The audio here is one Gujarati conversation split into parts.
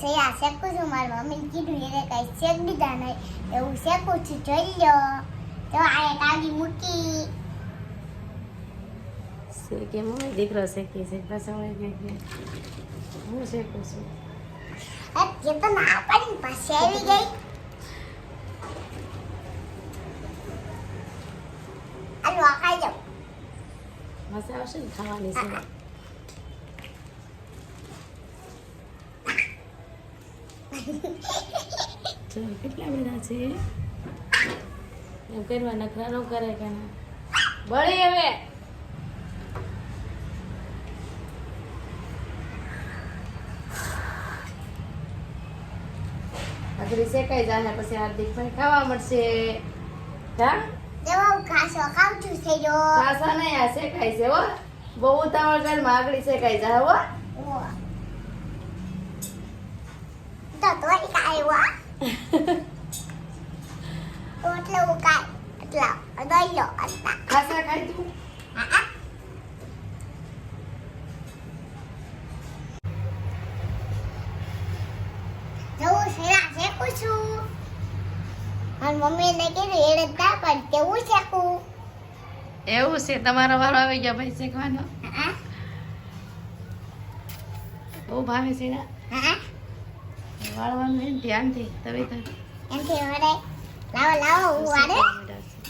સયા શેકું છું. મારી મમ્મી કીધું એને કઈ શેક દીધા નહીં. એવું શેકું છું. જોઈ લો. તો આ આડી મૂકી. શેકે મમ્મી? દીકરો શેકી છે. ગઈ કે હું શેકું છું? અરે તો ના પડી પાસે આવી ગઈ. આ ખાઈ જાવ મજા આવશે ખાવાની છે? જો કેટલા બધા છે? એમ કરવા નખરા ન કરે કે ના બળી હવે. અઘરી શેકાઈ જાય પછી હાર્દિકભાઈ ખાવા મળશે. હા દેવો ખાશો ખાવ છું સેજો સાસા નહીં આ શેકાય છે હો. બહુ ઉતાવળ ઘરમાં માગડી શેકાઈ જાય હો. તો તોડી કાય તો એટલે હું કાય એટલા લો અત્તા ખાસા ખાઈ તું? હા જવું સેરા શેકું છું? અને મમ્મીને કીધું એડે ના પણ કેવું શેકું? એવું છે તમારો વારો આવી ગયો ભાઈ શેકવાનો. બહુ ભાવે છે હા. વાળવાનું છે ધ્યાનથી તવે તો એમથી વડે લાવો લાવો હું વાડે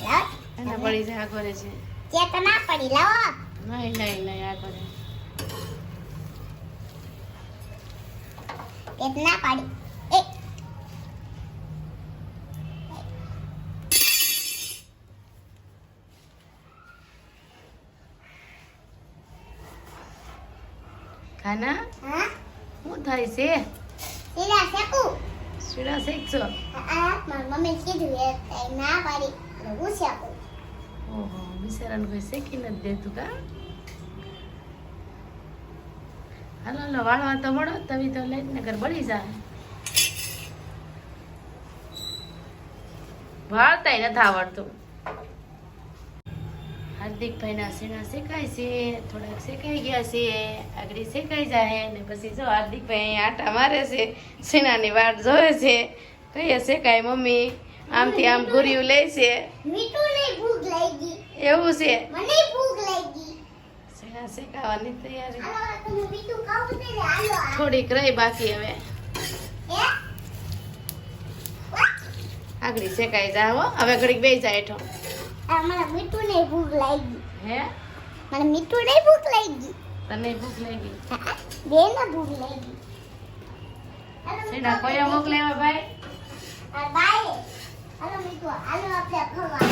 લાવો. એને પડી જાય આ કરે છે ચેક ના પડી લાવો. નહીં નહીં નહીં આ કરે ચેક ના એ. ખાના? હા? શું થાય છે? સીધા શેકું શીડા શેકશો આ મારી મમ્મી કીધું એ ના પાડી હું શેકું ઓહો બિચારાને કોઈ શેકી નથી દેતું કા હાલો હાલો વાળવા તો મળો તવી તો લઈ ને ઘર બળી જાય વાળતાય નથી આવડતું હાર્દિકભાઈના સીણા શેકાય છે થોડાક શેકાઈ ગયા છે આગળ શેકાઈ જાય ને પછી જો હાર્દિકભાઈ આટા મારે છે સીણાની વાટ જોવે છે કહીએ શેકાય મમ્મી આમથી આમ ગુરિયું લે છે એવું છે સીણા શેકાવાની તૈયારી. થોડીક રહી બાકી હવે આગળ શેકાઈ જાય હવે ઘડીક બે જાય આ મને મીઠું નહીં ભૂખ લાગી. હે? મને મીઠું નહીં ભૂખ લાગી. તને ભૂખ લાગી? બે ને ભૂખ લાગી. સેડા સીણા મીઠું કોઈ મોકલે હવે ભાઈ? આ બાય હાલો મીઠું હાલો આપણે ખવા.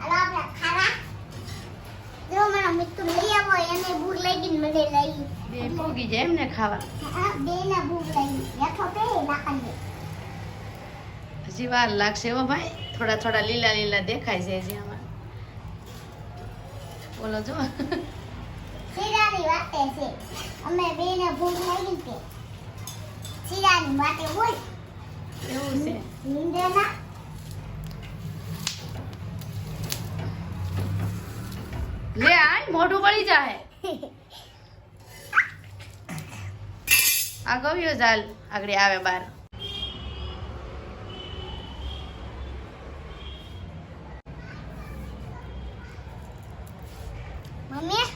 હાલો આપણે ખાવા. જો મને મીઠું લઈ આવો એને ભૂખ લાગી ને મને લઈ. બે પોગી જાય એમને ખાવા. બે ના ભૂખ લાગી. હેઠો પે નાખી હજી વાર લાગશે હો ભાઈ. થોડા થોડા લીલા લીલા દેખાય છે હજી આમાં. બોલો જો. શીરાની વાતે છે. અમે બે ને ભૂખ લાગી છે. શીરાની વાતે હોય. એવું છે. લે આય મોઢું પડી જાય આ ગવ્યો ચાલ આગળ આવે બાર મમ્મી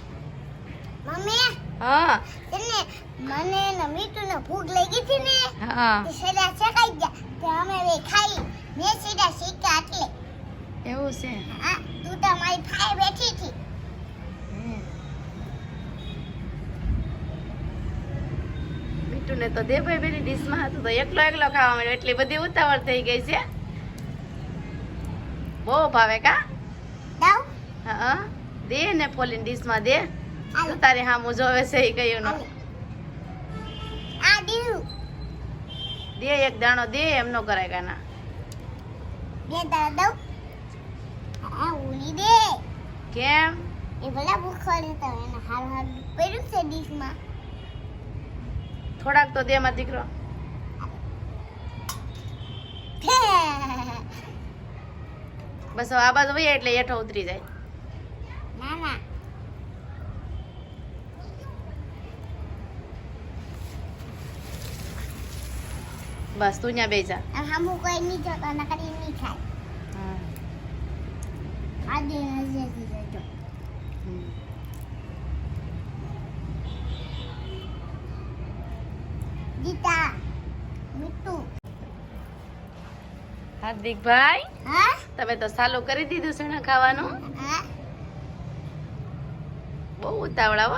મમ્મી હા મને ને મીઠું ને ભૂખ લાગી હતી ને હા. શેકાઈ ગયા. તે અમે બે ખાઈ મેં સીધા શીખ્યા એટલે. એવું છે. હા તું તો મારી ફાય બેઠી હતી. મીઠું ને તો દે ભાઈ પેલી ડીશમાં હતું તો એકલો એકલો ખાવા મળ્યો. એટલી બધી ઉતાવળ થઈ ગઈ છે. બહુ ભાવે કા? હા. દે ને પોલીન ડીશમાં દે. હાલો. હા તારે હામું જોવે છે એ કયું નો. આ દે એક દાણો દે એમ નો કરાય કાના દે દઉં હા ઉની દે કેમ? એ ભલા ભૂખ ખોલી તો એને હાર હાર પડ્યું છે ડીશમાં. થોડાક તો દે માં દીકરો. બસ આ બાજુ એટલે હેઠો ઉતરી જાય. ના ના. બસ તું ત્યાં બેજા હામું કોઈ નહીં જતો નકરી નહીં ખાય. હા. દે નજરથી જજો દીતા મીઠુ. હાર્દિકભાઈ હા? તમે તો સાલું કરી દીધું સણા ખાવાનું? હા. બહુ ઉતાવળા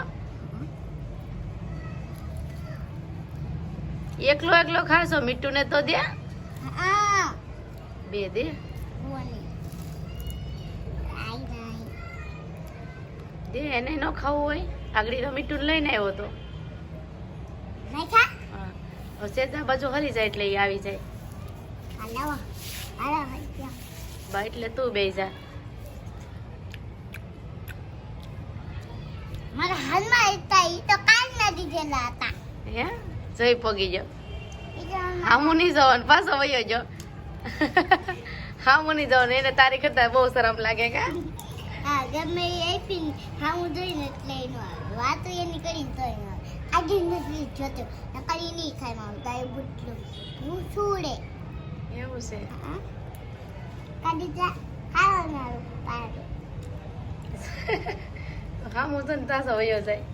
એકલો એકલો ખાશો? મીઠું ને તો દે. બે દે. દે એને ન ખાવું હોય. આગળી તો મીઠું લઈને આવ્યો તો. સેજા બાજુ હરી જાય એટલે એ આવી જાય. બા એટલે તું બે જા. મારા હાલમાં હતા એ તો કાલના દીધેલા હતા. હે? જઈ પગી જો હામું નહીં જવાનું પાછો વયો જો હામું નહીં જવાનું એને તારી કરતા બહુ શરમ લાગે કા હા ગમે એ આપીને હા હું જોઈને એટલે એનો વાતો એની કરીને તો એનો આજે નથી જોતો નકરી નહીં ખાય મારું તારે બુટલું હું છોડે એવું છે કાઢી જા ખાવા મારું પાડું હામું તો પાછો વયો જાય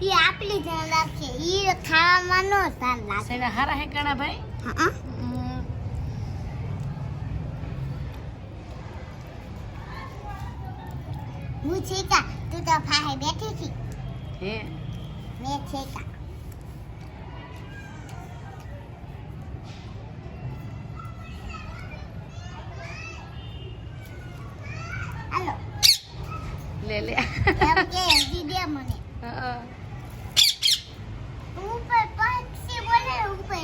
ઈ આપલી ધ્યાન રાખે ઈ ખાવામાં નો ધ્યાન રાખે સેના હારા હે કાણા ભાઈ હા હમ. હું છીકા તું તો ફાહે બેઠી હતી હે મેં છીકા હાલો લે લે એમ કે હજી દે મને હા. ઉપર પક્ષી બોલે ઉપર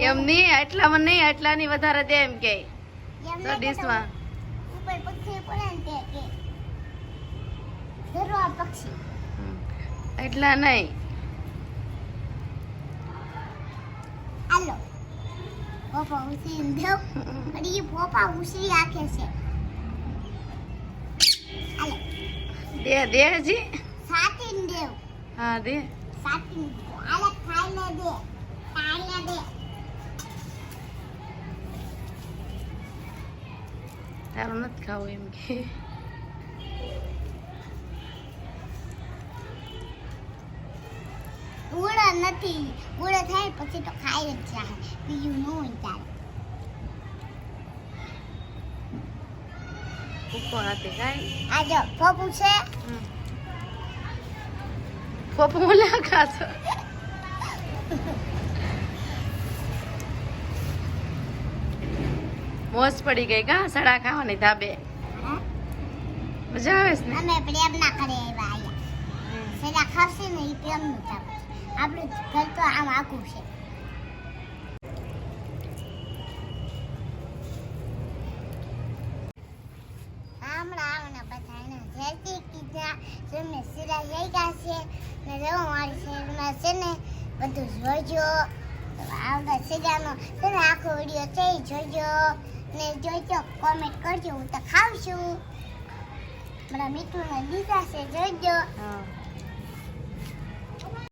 એ નહીં આટલામાં નહીં આટલાની વધારે દે એમ કે. તો ડીશમાં. એટલા નહીં. હાલો. દેવ છે. હાલો. દે દે સાતીને દેવ હા દે. સાતીને દેવ હાલે ખાઈને દે. ખાઈને દે. તારું નથી ખાવું એમ કે ઉડો નથી ઉડો થાય પછી તો ખાઈ જ જાય બીજું ન હોય ત્યારે ભૂકો હાથે ખાય આ જો પોપુ છે. પપ્પુ ઓલા ખાશો મોજ પડી ગઈ કા? સડા ખાવાની ધાબે. મજા આવે છે ને? અમે પ્રેમ ના કરે એવા આયા ખાશે ને એ પ્રેમનું થાપ આપણું ઘર તો આમ આખું છે. તમે ગયા છે ને જો મારી શહેરમાં છે ને બધું જોજો. આવતા સીધાનો છે ને આખો વીડિયો છે જોજો. ને જોજો કોમેન્ટ કરજો હું તો છું. મારા મિત્રોને દીધા છે જોજો હા.